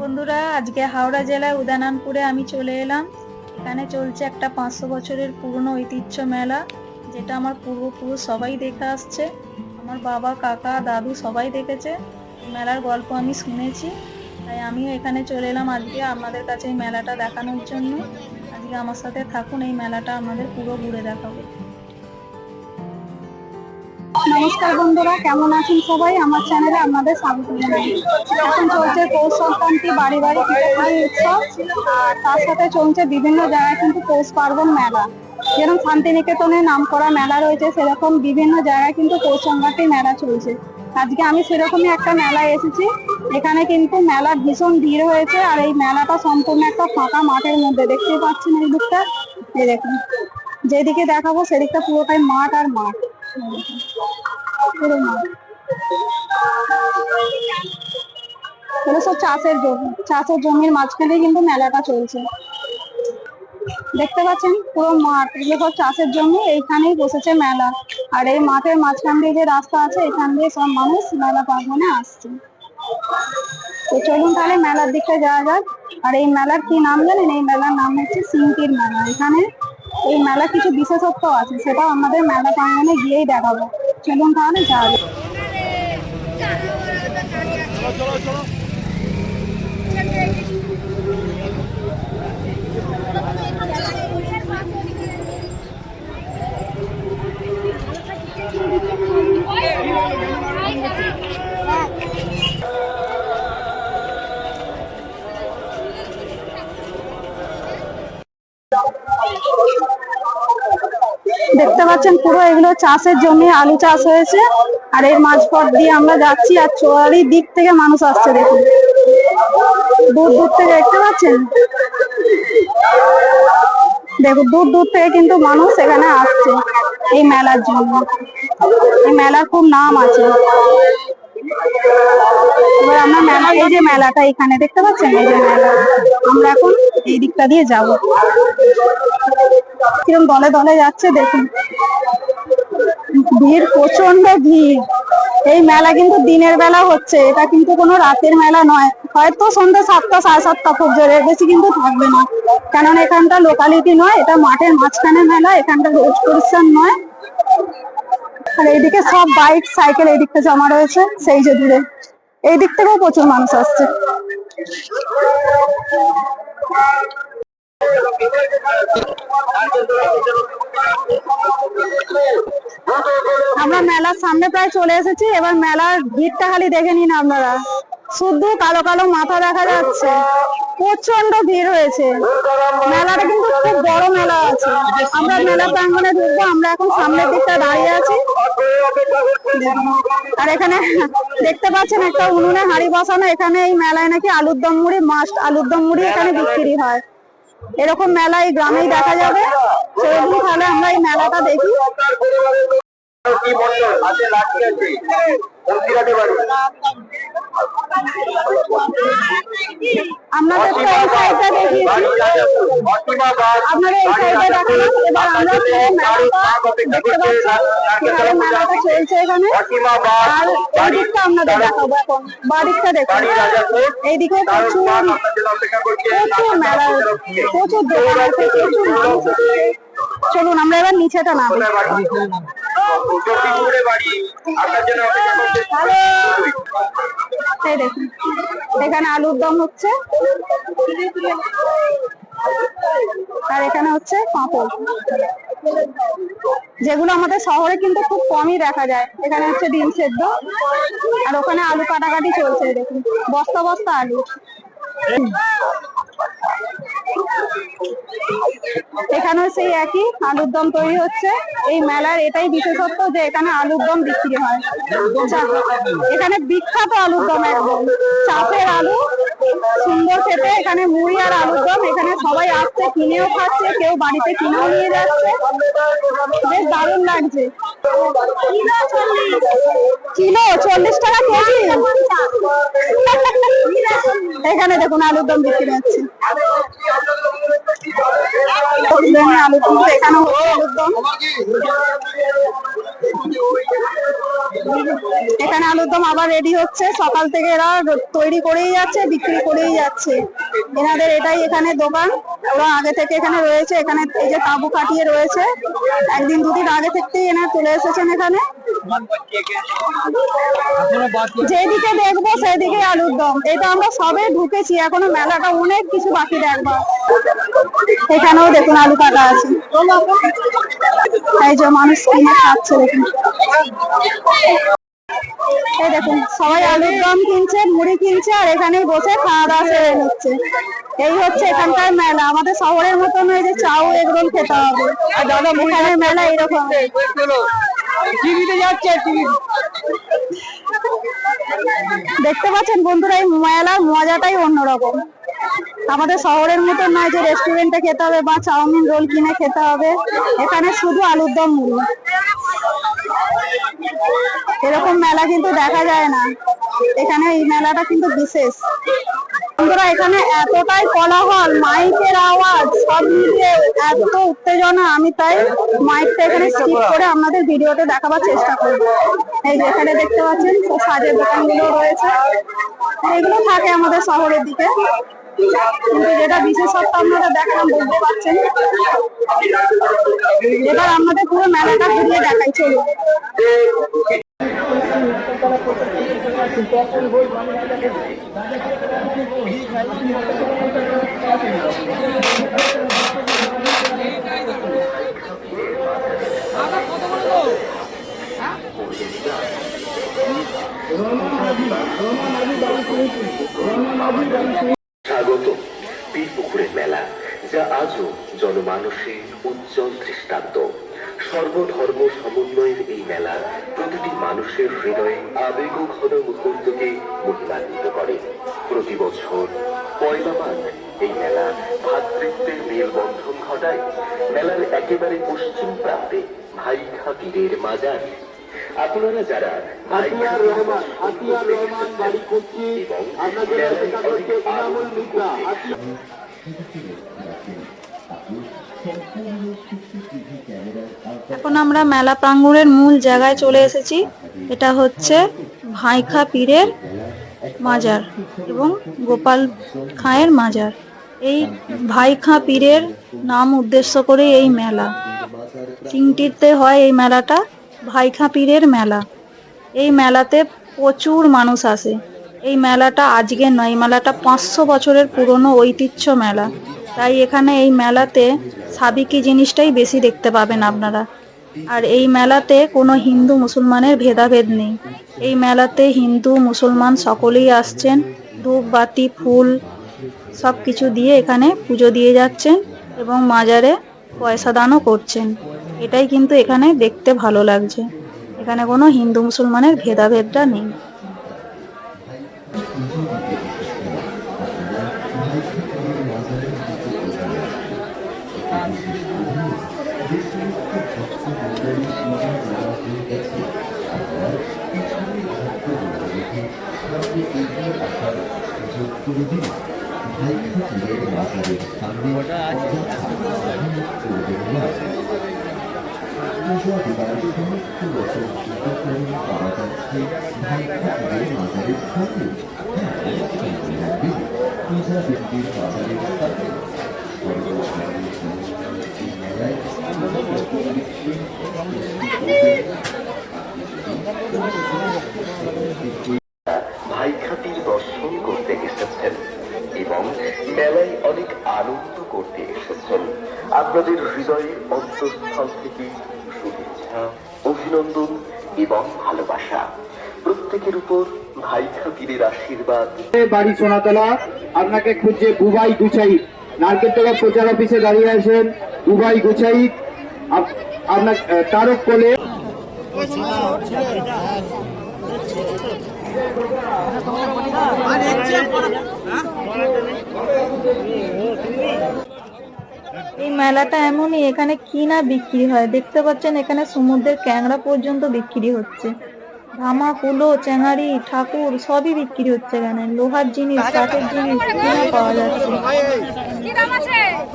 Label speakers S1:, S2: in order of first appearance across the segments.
S1: বন্ধুরা, আজকে হাওড়া জেলায় উদানানপুরে আমি চলে এলাম। এখানে চলছে একটা পাঁচশো বছরের পুরনো ঐতিহ্য মেলা, যেটা আমার পূর্বপুরুষ সবাই দেখে আসছে। আমার বাবা, কাকা, দাদু সবাই দেখেছে। মেলার গল্প আমি শুনেছি। তাই আমিও এখানে চলে এলাম আজকে আপনাদের কাছে এই মেলাটা দেখানোর জন্য। আজকে আমার সাথে থাকুন, এই মেলাটা আমাদের পুরো ঘুরে দেখাবো।
S2: নমস্কার বন্ধুরা, কেমন আছেন সবাই? আমার চ্যানেলে আপনাদের স্বাগত জানাই। এখন চলছে পৌষ সংক্রান্তি, বাড়ি বাড়ি পিঠাপুলি উৎসব, আর তার সাথে চলছে বিভিন্ন জায়গায় কিন্তু পৌষ পার্বণ মেলা। যেরকম শান্তিনিকেতনে নামকরা মেলা রয়েছে, সেরকম বিভিন্ন জায়গায় কিন্তু পৌষ সংক্রান্তি মেলা চলছে। আজকে আমি সেরকমই একটা মেলায় এসেছি। এখানে কিন্তু মেলা ভীষণ ভিড় হয়েছে, আর এই মেলাটা সম্পূর্ণ একটা ফাঁকা মাঠের মধ্যে। দেখতেই পাচ্ছেন এই দিকটা। এই দেখুন। যেদিকে দেখাবো, সেদিকটা পুরোটাই মাঠ আর মাঠ। চাষের জমি, চাষের জমির মাঝখানে কিন্তু মেলাটা চলছে। দেখতে পাচ্ছেন পুরো মাঠ, এগুলো সব চাষের জমি, এইখানেই বসেছে মেলা। আর এই মাঠের মাঝখান দিয়ে যে রাস্তা আছে, এখান দিয়ে সব মানুষ মেলা পার্বণে আসছে। তো চলুন তাহলে মেলার দিকটা যাওয়া যাক। আর এই মেলার কি নাম জানেন? এই মেলার নাম হচ্ছে সিংকির মেলা। এখানে এই মেলা কিছু বিশেষত্ব আছে সেটা আমাদের মেলা প্রাঙ্গনে গিয়েই দেখাবো। চলুন তাহলে, যাওয়া যাক। দেখতে পাচ্ছেন পুরো এগুলো চাষের জমি, আলু চাষ হয়েছে। আর এর মাঝপথ দিয়ে আমরা যাচ্ছি আর চোয়ারি দিক থেকে মানুষ আসছে দেখুন। দূর দূর থেকে দেখতে পাচ্ছেন? দেখুন, দূর দূর থেকে কিন্তু মানুষ এখানে আসছে এই মেলার জন্য। এই মেলার খুব নাম আছে। এবার আমরা মেলা, এই যে মেলাটা এখানে, দেখতে পাচ্ছেন? এই যে মেলা। আমরা এখন এই দিকটা দিয়ে যাব। কিরম দলে দলে যাচ্ছে দেখুন। ভিড় প্রচণ্ড ভিড়। এই মেলা কিন্তু দিনের বেলা হচ্ছে, এটা কিন্তু কোনো রাতের মেলা নয়। হয়তো সন্ধ্যা সাতটা, সাড়ে সাতটা পর্যন্ত এর বেশি কিন্তু থাকবে না। কারণ এখানটা লোকালিটি নয়, এটা মাঠের মাঝখানে মেলা, এখানটা রোজ পরিষ্কার নয়। আর এইদিকে সব বাইক, সাইকেল এই দিকটা জমা রয়েছে, সেই যে দূরে। এই দিক থেকেও প্রচুর মানুষ আসছে। আমরা মেলার সামনে প্রায় চলে এসেছি, এবার মেলার ভিড়টা খালি দেখে নিন আপনারা। শুধু কালো কালো মাথা দেখা যাচ্ছে। প্রচণ্ড ভিড় হয়েছে। মেলাটা কিন্তু খুব বড় মেলা আছে। আমরা মেলা প্রাঙ্গণে ঢুকবো, আমরা এখন সামনের দিকটা দাঁড়িয়ে আছি। আর এখানে দেখতে পাচ্ছেন একটা উনুনে হাড়ি বসানো, এখানে এই মেলায় নাকি আলুর দম মুড়ি, মাস্ট আলুর দম মুড়ি এখানে বিক্রি হয়। এরকম মেলা এই গ্রামেই দেখা যাবে। চলুন তাহলে আমরা এই মেলাটা দেখি।
S3: কি মন্ডল হাতে লাঠি আছে? বংশীরাটে বাড়ি?
S2: আপনাদের তো এই সাইডটা দেখিয়েছি আপনারা এই সাইডে দেখালাম এবার আমরা দেখতে পাচ্ছি মেলাটা চলছে এখানে। আর এই দিকটা আপনাদের দেখাবো এখন। বাড়িটা দেখুন।
S3: বাড়ি রাজাপুর
S2: এইদিকে প্রচুর প্রচুর মেলা প্রচুর দোকান আছে প্রচুর মানুষ আছে। চলুন আমরা এবার নিচেটা নামি এই দেখুন এখানে আলুর দম হচ্ছে। আর এখানে হচ্ছে পাঁপড়। যেগুলো আমাদের শহরে কিন্তু খুব কমই দেখা যায়। এখানে হচ্ছে ডিম সেদ্ধ আর ওখানে আলু কাটাকাটি চলছে দেখুন। বস্তা বস্তা আলু। এখানেও সেই একই আলুর দম তৈরি হচ্ছে। এই মেলার এটাই বিশেষত্ব যে এখানে আলুর দম বিক্রি হয়। এখানে বিখ্যাত আলুর দম একদম। চাপের আলু সুন্দর খেতে, এখানে মুড়ি আর আলুর দম, এখানে সবাই আসছে, কিনেও খাচ্ছে, কেউ বাড়িতে কিনেও নিয়ে যাচ্ছে। বেশ দারুণ লাগছে। কিলো চল্লিশ টাকা কেজি? এখানে দেখুন আলুর দম বিক্রি হচ্ছে। এখানে হচ্ছে আলুর দম এখানে আলুর দম আবার রেডি হচ্ছে। সকাল থেকে এরা তৈরি করেই যাচ্ছে, বিক্রি করেই যাচ্ছে। এনাদের এটাই এখানে দোকান। ওরা আগে থেকে এখানে রয়েছে। এখানে এই যে তাঁবু কাটিয়ে রয়েছে। একদিন দুদিন আগে থেকেই এনারা চলে এসেছেন এখানে। যেদিকে দেখব সেদিকে আলুর দম। এটা আমরা সবে ঢুকেছি। এখনও মেলাটা অনেক কিছু বাকি দেখব। এখানেও দেখুন আলু কাটা আছে। এই যে মানুষ কিনে খাচ্ছে দেখুন। এই দেখুন সবাই আলুর দম কিনছে মুড়ি কিনছে আর এখানেই বসে খাওয়া দাওয়া সেরে নিচ্ছে। এই হচ্ছে এখানকার মেলা আমাদের শহরের মতো নয় যে চাউ এগরোল খেতে হবে। দাদা মেলা এরকম।
S3: টিভিতে যাচ্ছে
S2: দেখতে পাচ্ছেন বন্ধুরা এই মেলার মজাটাই অন্যরকম। আমাদের শহরের মতো নয় যে রেস্টুরেন্টে খেতে হবে বা চাউমিন রোল কিনে খেতে হবে। এখানে শুধু আলুর দম মুড়ি। এরকম মেলা কিন্তু দেখা যায় না। এখানে এই মেলাটা কিন্তু বিশেষ। বন্ধুরা, এখানে এতটাই কোলাহল, মাইকের আওয়াজ, সব মিলিয়ে এত উত্তেজনা। আমি তাই মাইকটা এখানে স্কিপ করে আপনাদের ভিডিওতে দেখাবার চেষ্টা করব। এই যেখানে দেখতে পাচ্ছেন সাজের দোকানগুলো রয়েছে। এগুলো থাকে আমাদের শহরের দিকে। যেটা বিশেষত্ব আপনারা দেখালাম বুঝতে পারছেন। এবার আমাদের পুরো মেলাটা ঘুরিয়ে দেখাই চলুন।
S4: স্বাগত। বীরপুকুরের মেলা, যা আজও জনমানসের উজ্জ্বল দৃষ্টান্ত। সর্বধর্ম সমন্বয়ের এই মেলা প্রতিটি মানুষের হৃদয়ে আবেগ ঘন মুহূর্তকে মহিমান্বিত করে। প্রতি বছর পয়লা মাঘ এই মেলা ভ্রাতৃত্বের মেলবন্ধন ঘটায়। মেলার একেবারে পশ্চিম প্রান্তে ভাইখা পীরের মাজার আপনারা যারা
S3: আতিয়ার রহমান আতিয়ার রহমান বাড়ি করছি। আপনাদের দেখা করছে ইনামুল মিত্রা
S1: এখন আমরা মেলা প্রাঙ্গণের মূল জায়গায় চলে এসেছি। এটা হচ্ছে ভাইখা পীরের মাজার এবং গোপাল খাঁয়ের মাজার। এই ভাইখা পীরের নাম উদ্দেশ্য করে এই মেলা। চিংটিতে হয় এই মেলাটা। ভাইখা পীরের মেলা। এই মেলাতে প্রচুর মানুষ আসে। এই মেলাটা আজকে নয় মেলাটা পাঁচশো বছরের পুরনো ঐতিহ্য মেলা। তাই এখানে এই মেলাতে সাবিকি জিনিসটাই বেশি দেখতে পাবেন আপনারা। আর এই মেলাতে কোনো হিন্দু মুসলমানের ভেদাভেদ নেই। এই মেলাতে হিন্দু, মুসলমান সকলেই আসছেন। ধূপ, বাতি, ফুল সব কিছু দিয়ে এখানে পুজো দিয়ে যাচ্ছেন এবং মাজারে পয়সা দানও করছেন। এটাই কিন্তু এখানে দেখতে ভালো লাগছে। এখানে কোনো হিন্দু মুসলমানের ভেদাভেদটা নেই।
S4: ভাইখাতির দর্শন করতে এসেছেন এবং মেলায় অনেক আনন্দ করতে এসেছেন। আপনাদের হৃদয়ের অন্তঃস্থল থেকে অভিনন্দন এবং ভালোবাসা। প্রত্যেকের উপর ভাইখা পীরের আশীর্বাদ।
S3: বাড়ি সোনাতলা, আপনাকে খুঁজছে বুবাই গুছাই। নারকেলতলা প্রচার অফিসে দাঁড়িয়ে আছেন বুবাই গুছাই। আপ- আপনার তারক কোলে।
S1: এই মেলাটা এমনই এখানে কি না বিক্রি হয়? দেখতে পাচ্ছেন এখানে সমুদ্রের ক্যাংড়া পর্যন্ত বিক্রি হচ্ছে। ধামা কুলো চেঙারি ঠাকুর সবই বিক্রি হচ্ছে এখানে। লোহার জিনিস কাঠের জিনিস কিনা পাওয়া যাচ্ছে।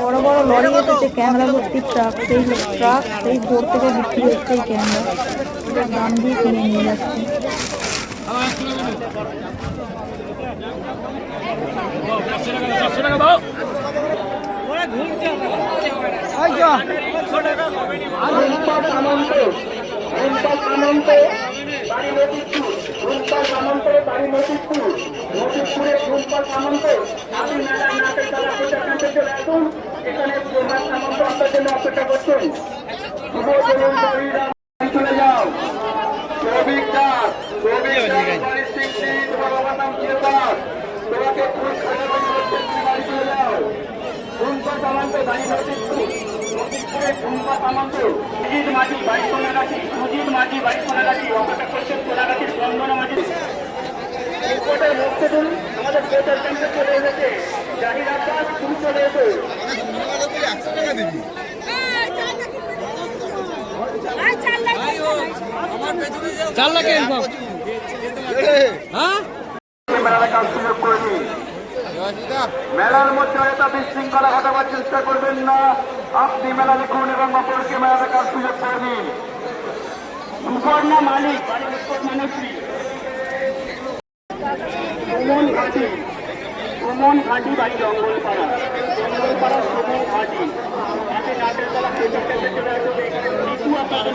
S1: বড় বড় লরি এসেছে ক্যামেরা ভর্তি ট্রাক। সেই ট্রাক সেই ভোর থেকে বিক্রি হচ্ছে এই ক্যামেরা দাম দিয়ে কিনে নিয়ে যাচ্ছে।
S5: এখানে আপনার জন্য অপেক্ষা করছেন চলে যাও শ্রমিক দাস শ্রমিক দাস বাড়ির শিক্ষি তোমার বাবার নাম কি দাস তোমাকে খুব খারাপ বাড়ি চলে যাও রুম্পা সামন্ত বাড়ি মতিপুর মতিপুরে রুম্পা সামন্ত সুজিত মাঝি বাড়ি সোনা রাখি সুজিত মাঝি বাড়ি সোনা রাখি অপেক্ষা করছেন সোনাগাছির বন্দনা মাঝি রিপোর্টের মুক্তিদুল আমাদের পেটার ক্যাম্পে চলে এসেছে জাহির আব্বাস তুমি চলে এসো মেলার কাজ সুযোগ করে দিন মেলার মধ্যে হয়তো বিশৃঙ্খলা ঘটাবার চেষ্টা করবেন না। আপনি মেলা লিখুন এবং অপরকে মেলা দেখার সুযোগ করে দিন। সুপর্ণা মালিক জঙ্গলপাড়া। জঙ্গলপাড়া ঘাটি। তাকে বাড়ি প্রজেক্টে চলে আসুন এখানে নিতু আপনাদের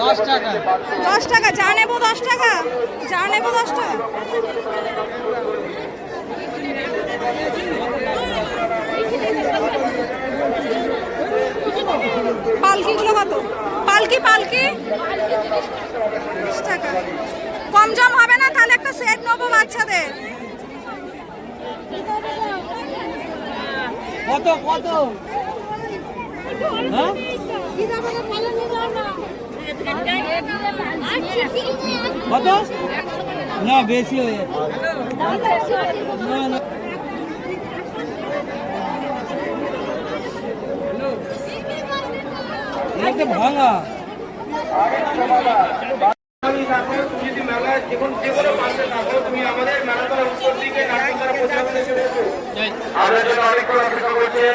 S3: দশ টাকা।
S2: দশ টাকা যা নেব দশ টাকা? যা নেব দশ টাকা? পালকিগুলো কত? পালকি পালকি? টাকা। কম জম হবে না তাহলে একটা সেট নেব বাচ্চাদের।
S3: কত কত? হ্যাঁ? কত? না, বেশি হয়ে যাচ্ছে। এটা ভাঙা।
S5: তুমি থাকো তুমি যদি মেলায় যে কোনো যে কোনো প্রান্তে থাকো তুমি আমাদের মেলা করার উত্তর দিকে নাটক দ্বারা প্রচারণে চলে এসো আমাদের জন্য অনেকক্ষণ অপেক্ষা করছেন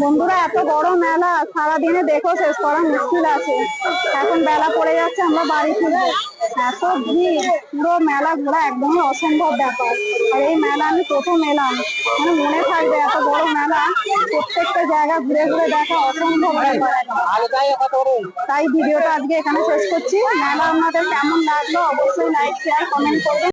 S2: বন্ধুরা, এত বড় মেলা, সারাদিনে দেখো, শেষ করা মুশকিল আছে। এখন বেলা পড়ে যাচ্ছে, আমরা বাড়ি ফিরবো। এত ভিড়, পুরো মেলা ঘোরা একদমই অসম্ভব ব্যাপার। আর এই মেলা আমি প্রথম এলাম। মানে মনে থাকবে, এত বড় মেলা, প্রত্যেকটা জায়গা ঘুরে ঘুরে দেখা অসম্ভব ব্যাপার। তাই ভিডিওটা আজকে এখানে শেষ করছি। মেলা আপনাদের কেমন লাগল, অবশ্যই লাইক শেয়ার কমেন্ট করবেন।